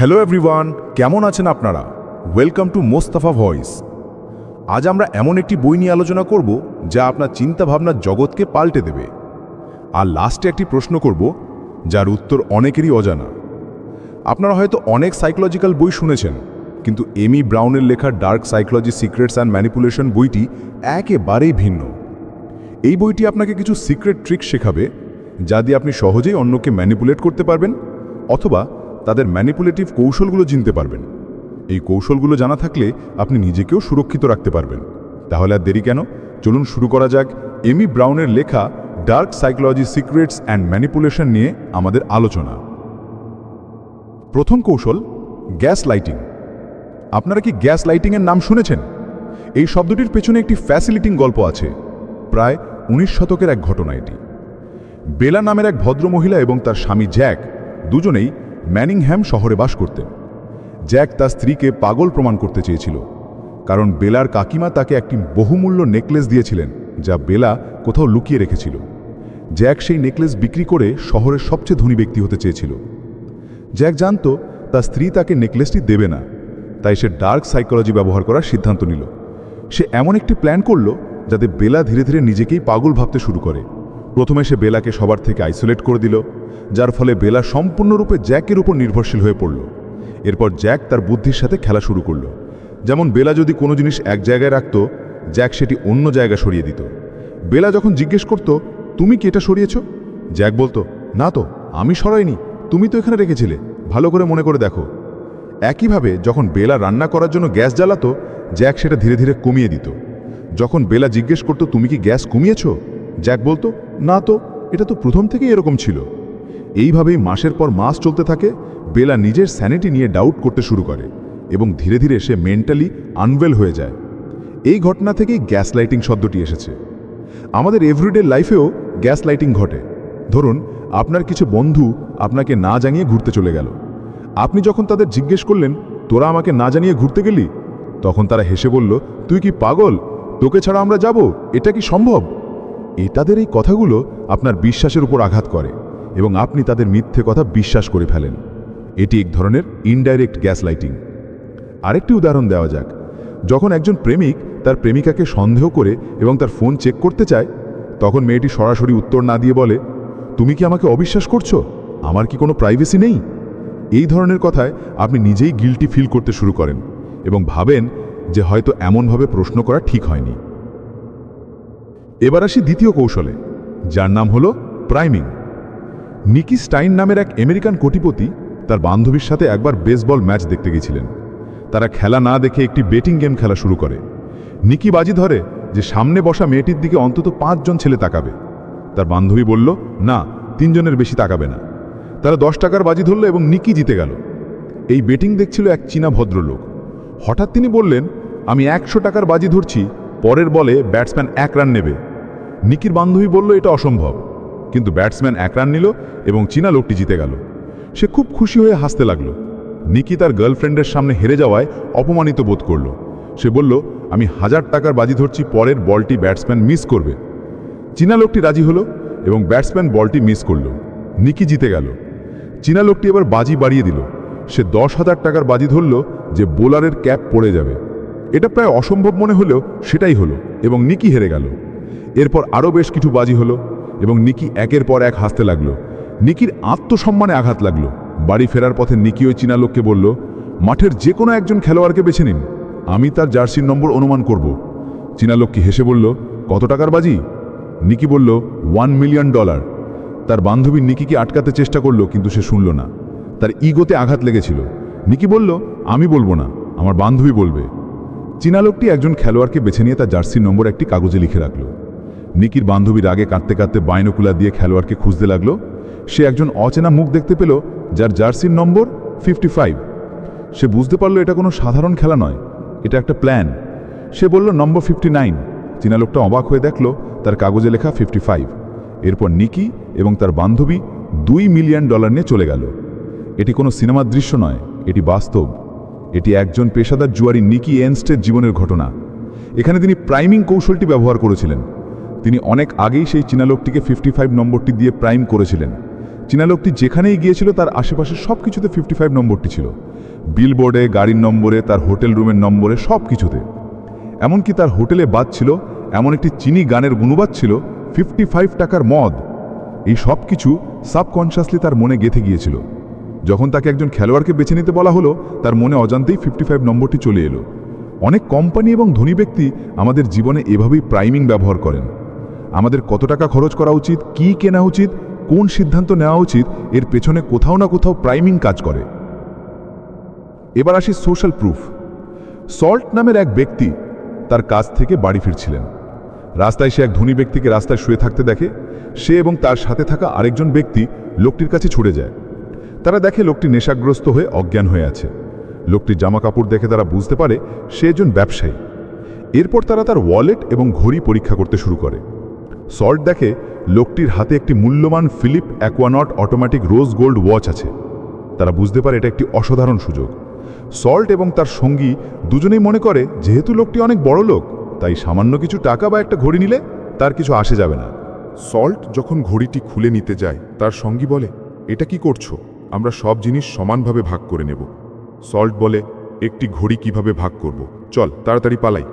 Hello everyone কেমন আছেন আপনারা? ওয়েলকাম টু মোস্তাফা ভয়েস আজ আমরা এমন একটি বই নিয়ে আলোচনা করব যা আপনার চিন্তাভাবনার জগৎকে পাল্টে দেবে। আর লাস্টে একটি প্রশ্ন করব, যার উত্তর অনেকেরই অজানা। আপনারা হয়তো অনেক সাইকোলজিক্যাল বই শুনেছেন, কিন্তু এমি ব্রাউনের লেখা dark psychology secrets and manipulation বইটি একেবারেই ভিন্ন। এই বইটি আপনাকে কিছু সিক্রেট ট্রিক শেখাবে, যা দিয়ে আপনি সহজেই অন্যকে ম্যানিপুলেট করতে পারবেন, অথবা তাদের ম্যানিপুলেটিভ কৌশলগুলো চিনতে পারবেন। এই কৌশলগুলো জানা থাকলে আপনি নিজেকেও সুরক্ষিত রাখতে পারবেন। তাহলে আর দেরি কেন? চলুন শুরু করা যাক এমি ব্রাউনের লেখা dark psychology secrets and manipulation নিয়ে আমাদের আলোচনা। প্রথম কৌশল গ্যাস লাইটিং আপনারা কি গ্যাস লাইটিংয়ের নাম শুনেছেন? এই শব্দটির পেছনে একটি ফ্যাসিলিটিং গল্প আছে। প্রায় উনিশ শতকের এক ঘটনা এটি। বেলা নামের এক ভদ্রমহিলা এবং তার স্বামী জ্যাক দুজনেই ম্যানিংহ্যাম শহরে বাস করতেন। জ্যাক তার স্ত্রীকে পাগল প্রমাণ করতে চেয়েছিল, কারণ বেলার কাকিমা তাকে একটি বহুমূল্য নেকলেস দিয়েছিলেন, যা বেলা কোথাও লুকিয়ে রেখেছিল। জ্যাক সেই নেকলেস বিক্রি করে শহরের সবচেয়ে ধনী ব্যক্তি হতে চেয়েছিল। জ্যাক জানত, তার স্ত্রী তাকে নেকলেসটি দেবে না, তাই সে ডার্ক সাইকোলজি ব্যবহার করার সিদ্ধান্ত নিল। সে এমন একটি প্ল্যান করল, যাতে বেলা ধীরে ধীরে নিজেকেই পাগল ভাবতে শুরু করে। প্রথমে সে বেলাকে সবার থেকে আইসোলেট করে দিল, যার ফলে বেলা সম্পূর্ণরূপে জ্যাকের উপর নির্ভরশীল হয়ে পড়ল। এরপর জ্যাক তার বুদ্ধির সাথে খেলা শুরু করল। যেমন বেলা যদি কোনো জিনিস এক জায়গায় রাখত, জ্যাক সেটি অন্য জায়গায় সরিয়ে দিত। বেলা যখন জিজ্ঞেস করত, তুমি কি এটা সরিয়েছ? জ্যাক বলতো, না তো, আমি সরাইনি, তুমি তো এখানে রেখেছিলে, ভালো করে মনে করে দেখো। একইভাবে যখন বেলা রান্না করার জন্য গ্যাস জ্বালাতো, জ্যাক সেটা ধীরে ধীরে কমিয়ে দিত। যখন বেলা জিজ্ঞেস করতো, তুমি কি গ্যাস কমিয়েছ? জ্যাক বলতো না তো, এটা তো প্রথম থেকেই এরকম ছিল। এইভাবেই মাসের পর মাস চলতে থাকে, বেলা নিজের স্যানিটি নিয়ে ডাউট করতে শুরু করে এবং ধীরে ধীরে সে মেন্টালি আনওয়েল হয়ে যায়। এই ঘটনা থেকেই গ্যাস লাইটিং শব্দটি এসেছে। আমাদের এভরিডে লাইফেও গ্যাস লাইটিং ঘটে। ধরুন, আপনার কিছু বন্ধু আপনাকে না জানিয়ে ঘুরতে চলে গেল। আপনি যখন তাদের জিজ্ঞেস করলেন, তোরা আমাকে না জানিয়ে ঘুরতে গেলি? তখন তারা হেসে বলল, তুই কি পাগল? তোকে ছাড়া আমরা যাব? এটা কি সম্ভব? এ তাদের এই কথাগুলো আপনার বিশ্বাসের উপর আঘাত করে এবং আপনি তাদের মিথ্যে কথা বিশ্বাস করে ফেলেন। এটি এক ধরনের ইনডাইরেক্ট গ্যাস লাইটিং আরেকটি উদাহরণ দেওয়া যাক। যখন একজন প্রেমিক তার প্রেমিকাকে সন্দেহ করে এবং তার ফোন চেক করতে চায়, তখন মেয়েটি সরাসরি উত্তর না দিয়ে বলে, তুমি কি আমাকে অবিশ্বাস করছ? আমার কি কোনো প্রাইভেসি নেই? এই ধরনের কথায় আপনি নিজেই গিলটি ফিল করতে শুরু করেন এবং ভাবেন যে হয়তো এমনভাবে প্রশ্ন করা ঠিক হয়নি। এবার আসি দ্বিতীয় কৌশলে, যার নাম হলো প্রাইমিং। নিকি স্টাইন নামের এক আমেরিকান কোটিপতি তার বান্ধবীর সাথে একবার বেসবল ম্যাচ দেখতে গেছিলেন। তারা খেলা না দেখে একটি বেটিং গেম খেলা শুরু করে। নিকি বাজি ধরে যে সামনে বসা মেয়েটির দিকে অন্তত পাঁচজন ছেলে তাকাবে। তার বান্ধবী বলল, না, তিনজনের বেশি তাকাবে না। তারা দশ টাকার বাজি ধরল এবং নিকি জিতে গেল। এই বেটিং দেখছিল এক চীনা ভদ্রলোক। হঠাৎ তিনি বললেন, আমি একশো টাকার বাজি ধরছি, পরের বলে ব্যাটসম্যান এক রান নেবে। নিকির বান্ধবী বলল, এটা অসম্ভব। কিন্তু ব্যাটসম্যান এক রান নিল এবং চীনা লোকটি জিতে গেল। সে খুব খুশি হয়ে হাসতে লাগল। নিকি তার গার্লফ্রেন্ডের সামনে হেরে যাওয়ায় অপমানিত বোধ করল। সে বলল, আমি হাজার টাকার বাজি ধরছি, পরের বলটি ব্যাটসম্যান মিস করবে। চীনা লোকটি রাজি হলো এবং ব্যাটসম্যান বলটি মিস করল। নিকি জিতে গেল। চীনা লোকটি এবার বাজি বাড়িয়ে দিল। সে দশ হাজার টাকার বাজি ধরল যে বোলারের ক্যাপ পড়ে যাবে। এটা প্রায় অসম্ভব মনে হলেও সেটাই হলো এবং নিকি হেরে গেল। এরপর আরও বেশ কিছু বাজি হলো এবং নিকি একের পর এক হাসতে লাগল। নিকির আত্মসম্মানে আঘাত লাগল। বাড়ি ফেরার পথে নিকি ওই চীনা লোককে বলল, মাঠের যে কোনো একজন খেলোয়াড়কে বেছে নিন। আমি তার জার্সির নম্বর অনুমান করব। চীনা লোককে হেসে বলল, কত টাকার বাজি? নিকি বলল, ওয়ান মিলিয়ন ডলার। তার বান্ধবী নিকিকে আটকাতে চেষ্টা করল, কিন্তু সে শুনল না। তার ইগোতে আঘাত লেগেছিল। নিকি বলল, আমি বলব না, আমার বান্ধবী বলবে। চীনা লোকটি একজন খেলোয়াড়কে বেছে নিয়ে তার জার্সির নম্বর একটি কাগজে লিখে রাখল। নিকির বান্ধবীর আগে কাঁদতে কাঁদতে বাইনোকুলার দিয়ে খেলোয়াড়কে খুঁজতে লাগল। সে একজন অচেনা মুখ দেখতে পেল, যার জার্সির নম্বর ফিফটি সে বুঝতে পারল এটা কোনো সাধারণ খেলা নয়, এটা একটা প্ল্যান সে বলল, নম্বর ফিফটি নাইন চীনা লোকটা অবাক হয়ে দেখল, তার কাগজে লেখা ফিফটি ফাইভ এরপর নিকি এবং তার বান্ধবী দুই মিলিয়ন ডলার নিয়ে চলে গেল। এটি কোনো সিনেমার দৃশ্য নয়, এটি বাস্তব। এটি একজন পেশাদার জুয়ারি নিকি এনস্টের জীবনের ঘটনা। এখানে তিনি প্রাইমিং কৌশলটি ব্যবহার করেছিলেন। তিনি অনেক আগেই সেই চীনা ফিফটি ফাইভ নম্বরটি দিয়ে প্রাইম করেছিলেন। চীনা লোকটি যেখানেই গিয়েছিল তার আশেপাশে সব কিছুতে ফিফটি ফাইভ নম্বরটি ছিল। বিলবোর্ডে গাড়ির নম্বরে, তার হোটেল রুমের নম্বরে সব কিছুতে এমনকি তার হোটেলে বাদ ছিল, এমন একটি চিনি গানের গুণবাদ ছিল ফিফটি ফাইভ টাকার মদ। এই সব কিছু সাবকনশাসলি তার মনে গেঁথে গিয়েছিল। যখন তাকে একজন খেলোয়াড়কে বেছে নিতে বলা হলো, তার মনে অজান্তেই ফিফটি ফাইভ নম্বরটি চলে এলো। অনেক কোম্পানি এবং ধনী ব্যক্তি আমাদের জীবনে এভাবেই প্রাইমিং ব্যবহার করেন। আমাদের কত টাকা খরচ করা উচিত, কি কেনা উচিত, কোন সিদ্ধান্ত নেওয়া উচিত, এর পেছনে কোথাও না কোথাও প্রাইমিং কাজ করে। এবার আসি সোশ্যাল প্রুফ সল্ট নামের এক ব্যক্তি তার কাজ থেকে বাড়ি ফিরছিলেন। রাস্তায় সে এক ধনী ব্যক্তিকে রাস্তায় শুয়ে থাকতে দেখে, সে এবং তার সাথে থাকা আরেকজন ব্যক্তি লোকটির কাছে ছুটে যায়। তারা দেখে লোকটি নেশাগ্রস্ত হয়ে অজ্ঞান হয়ে আছে। লোকটির জামা কাপড় দেখে তারা বুঝতে পারে সে একজন ব্যবসায়ী। এরপর তারা তার ওয়ালেট এবং ঘড়ি পরীক্ষা করতে শুরু করে। সল্ট দেখে লোকটির হাতে একটি মূল্যবান Philippe Aquanaut automatic rose gold watch আছে। তারা বুঝতে পারে এটা একটি অসাধারণ সুযোগ। সল্ট এবং তার সঙ্গী দুজনেই মনে করে, যেহেতু লোকটি অনেক বড় লোক, তাই সামান্য কিছু টাকা বা একটা ঘড়ি নিলে তার কিছু আসে যাবে না। সল্ট যখন ঘড়িটি খুলে নিতে যায়, তার সঙ্গী বলে, এটা কি করছ? আমরা সব জিনিস সমানভাবে ভাগ করে নেব। সল্ট বলে, একটি ঘড়ি কীভাবে ভাগ করব? চল, তাড়াতাড়ি পালাই।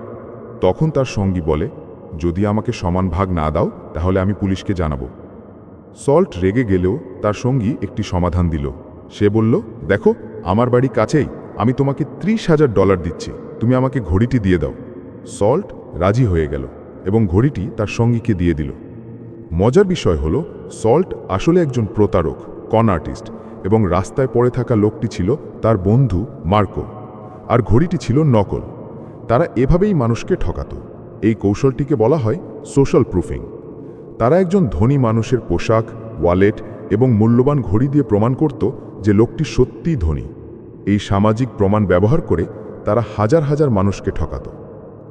তখন তার সঙ্গী বলে যদি আমাকে সমান ভাগ না দাও, তাহলে আমি পুলিশকে জানাব। সল্ট রেগে গেলেও তার সঙ্গী একটি সমাধান দিল। সে বলল, দেখো, আমার বাড়ি কাছেই, আমি তোমাকে ত্রিশ হাজার ডলার দিচ্ছি, তুমি আমাকে ঘড়িটি দিয়ে দাও। সল্ট রাজি হয়ে গেল এবং ঘড়িটি তার সঙ্গীকে দিয়ে দিল। মজার বিষয় হলো, সল্ট আসলে একজন প্রতারক কন আর্টিস্ট এবং রাস্তায় পড়ে থাকা লোকটি ছিল তার বন্ধু মার্কো, আর ঘড়িটি ছিল নকল। তারা এভাবেই মানুষকে ঠকাতো। এই কৌশলটিকে বলা হয় সোশ্যাল প্রুফিং তারা একজন ধনী মানুষের পোশাক ওয়ালেট এবং মূল্যবান ঘড়ি দিয়ে প্রমাণ করত যে লোকটি সত্যিই ধনী। এই সামাজিক প্রমাণ ব্যবহার করে তারা হাজার হাজার মানুষকে ঠকাত।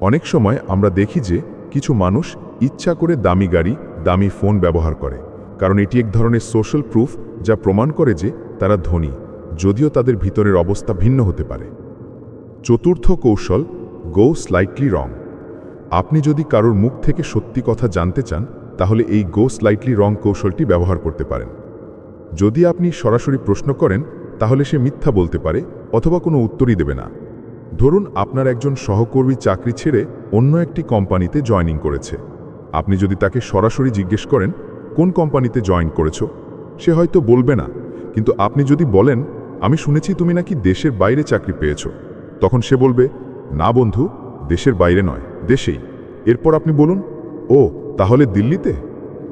অনেক সময় আমরা দেখি যে কিছু মানুষ ইচ্ছা করে দামি গাড়ি, দামি ফোন ব্যবহার করে, কারণ এটি এক ধরনের সোশ্যাল প্রুফ যা প্রমাণ করে যে তারা ধনী, যদিও তাদের ভিতরের অবস্থা ভিন্ন হতে পারে। চতুর্থ কৌশল গো স্লাইটলি রং আপনি যদি কারোর মুখ থেকে সত্যি কথা জানতে চান, তাহলে এই গো স্লাইটলি রং কৌশলটি ব্যবহার করতে পারেন। যদি আপনি সরাসরি প্রশ্ন করেন, তাহলে সে মিথ্যা বলতে পারে অথবা কোনো উত্তরই দেবে না। ধরুন আপনার একজন সহকর্মী চাকরি ছেড়ে অন্য একটি কোম্পানিতে জয়নিং করেছে। আপনি যদি তাকে সরাসরি জিজ্ঞেস করেন, কোন কোম্পানিতে জয়েন করেছ? সে হয়তো বলবে না। কিন্তু আপনি যদি বলেন, আমি শুনেছি তুমি নাকি দেশের বাইরে চাকরি পেয়েছ, তখন সে বলবে, না বন্ধু, দেশের বাইরে নয়। দেশেই এরপর আপনি বলুন, ও, তাহলে দিল্লিতে?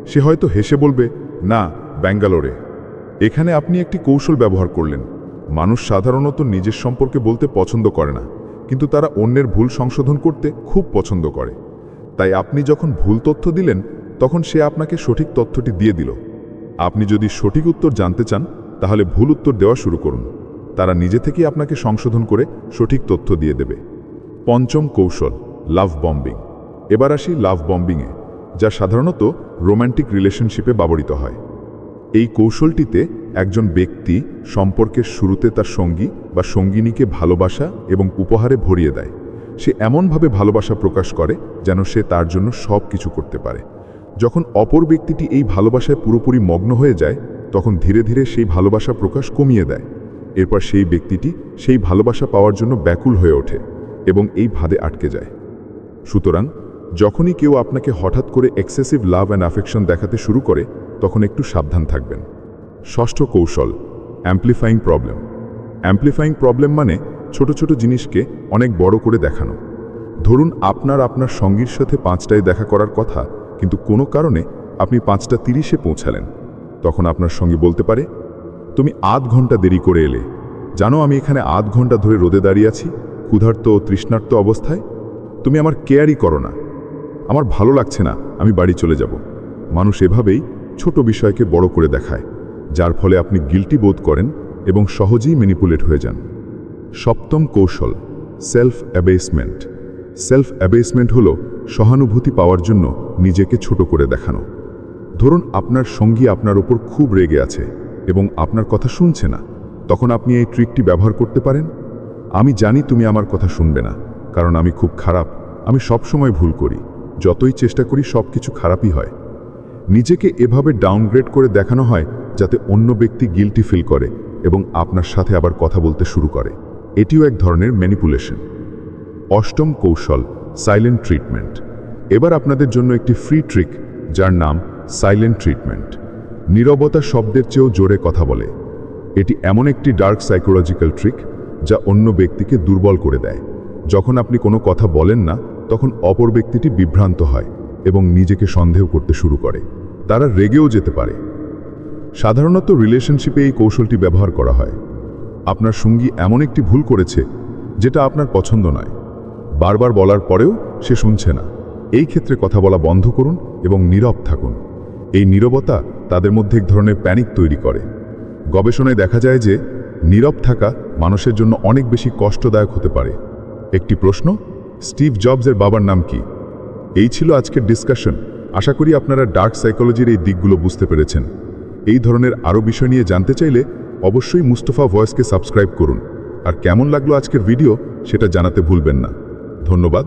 সে হয়তো হেসে বলবে, না, ব্যাঙ্গালোরে। এখানে আপনি একটি কৌশল ব্যবহার করলেন। মানুষ সাধারণত নিজের সম্পর্কে বলতে পছন্দ করে না, কিন্তু তারা অন্যের ভুল সংশোধন করতে খুব পছন্দ করে। তাই আপনি যখন ভুল তথ্য দিলেন, তখন সে আপনাকে সঠিক তথ্যটি দিয়ে দিল। আপনি যদি সঠিক উত্তর জানতে চান, তাহলে ভুল উত্তর দেওয়া শুরু করুন। তারা নিজে থেকেই আপনাকে সংশোধন করে সঠিক তথ্য দিয়ে দেবে। পঞ্চম কৌশল। Love bombing. এবার আসি লাভ বম্বিংয়ে, যা সাধারণত রোম্যান্টিক রিলেশনশিপে ব্যবহৃত হয়। এই কৌশলটিতে একজন ব্যক্তি সম্পর্কের শুরুতে তার সঙ্গী বা সঙ্গিনীকে ভালোবাসা এবং উপহারে ভরিয়ে দেয়। সে এমনভাবে ভালোবাসা প্রকাশ করে যেন সে তার জন্য সব কিছু করতে পারে। যখন অপর ব্যক্তিটি এই ভালোবাসায় পুরোপুরি মগ্ন হয়ে যায়, তখন ধীরে ধীরে সেই ভালোবাসা প্রকাশ কমিয়ে দেয়। এরপর সেই ব্যক্তিটি সেই ভালোবাসা পাওয়ার জন্য ব্যাকুল হয়ে ওঠে এবং এই ভাদে আটকে যায়। সুতরাং, যখনই কেউ আপনাকে হঠাৎ করে এক্সেসিভ লাভ অ্যান্ড অ্যাফেকশন দেখাতে শুরু করে, তখন একটু সাবধান থাকবেন। ষষ্ঠ কৌশল অ্যাম্প্লিফাইং প্রবলেম অ্যাম্প্লিফাইং প্রবলেম মানে ছোট ছোট জিনিসকে অনেক বড় করে দেখানো। ধরুন, আপনার আপনার সঙ্গীর সাথে পাঁচটায় দেখা করার কথা, কিন্তু কোনো কারণে আপনি পাঁচটা তিরিশে পৌঁছালেন। তখন আপনার সঙ্গী বলতে পারে, তুমি আধ ঘণ্টা দেরি করে এলে। জানো আমি এখানে আধ ঘণ্টা ধরে রোদে দাঁড়িয়ে আছি, ক্ষুধার্ত ও তৃষ্ণার্ত অবস্থায়? তুমি আমার কেয়ারই করো না। আমার ভালো লাগছে না, আমি বাড়ি চলে যাব। মানুষ এভাবেই ছোট বিষয়কে বড় করে দেখায়, যার ফলে আপনি গিলটি বোধ করেন এবং সহজেই ম্যানিপুলেট হয়ে যান। সপ্তম কৌশল সেলফ অ্যাবেসমেন্ট সেলফ অ্যাবেসমেন্ট হল সহানুভূতি পাওয়ার জন্য নিজেকে ছোট করে দেখানো। ধরুন আপনার সঙ্গী আপনার ওপর খুব রেগে আছে এবং আপনার কথা শুনছে না, তখন আপনি এই ট্রিকটি ব্যবহার করতে পারেন? আমি জানি তুমি আমার কথা শুনবে না। কারণ আমি খুব খারাপ। আমি সব সময় ভুল করি। যতই চেষ্টা করি সব কিছু খারাপই হয়। নিজেকে এভাবে ডাউনগ্রেড করে দেখানো হয়, যাতে অন্য ব্যক্তি গিলটি ফিল করে এবং আপনার সাথে আবার কথা বলতে শুরু করে। এটিও এক ধরনের ম্যানিপুলেশন অষ্টম কৌশল সাইলেন্ট ট্রিটমেন্ট এবার আপনাদের জন্য একটি ফ্রি ট্রিক যার নাম সাইলেন্ট ট্রিটমেন্ট নীরবতা শব্দের চেয়েও জোরে কথা বলে। এটি এমন একটি ডার্ক সাইকোলজিক্যাল ট্রিক যা অন্য ব্যক্তিকে দুর্বল করে দেয়। যখন আপনি কোনো কথা বলেন না, তখন অপর ব্যক্তিটি বিভ্রান্ত হয় এবং নিজেকে সন্দেহ করতে শুরু করে। তারা রেগেও যেতে পারে। সাধারণত রিলেশনশিপে এই কৌশলটি ব্যবহার করা হয়। আপনার সঙ্গী এমন একটি ভুল করেছে, যেটা আপনার পছন্দ নয়। বারবার বলার পরেও সে শুনছে না। এই ক্ষেত্রে কথা বলা বন্ধ করুন এবং নীরব থাকুন। এই নীরবতা তাদের মধ্যে এক ধরনের প্যানিক তৈরি করে। গবেষণায় দেখা যায় যে, নীরব থাকা মানুষের জন্য অনেক বেশি কষ্টদায়ক হতে পারে। একটি প্রশ্ন, স্টিভ জবসের বাবার নাম কি? এই ছিল আজকের ডিসকাশন আশা করি আপনারা ডার্ক সাইকোলজির এই দিকগুলো বুঝতে পেরেছেন। এই ধরনের আরও বিষয় নিয়ে জানতে চাইলে অবশ্যই মুস্তফা ভয়েসকে সাবস্ক্রাইব করুন। আর কেমন লাগল আজকের ভিডিও সেটা জানাতে ভুলবেন না। ধন্যবাদ।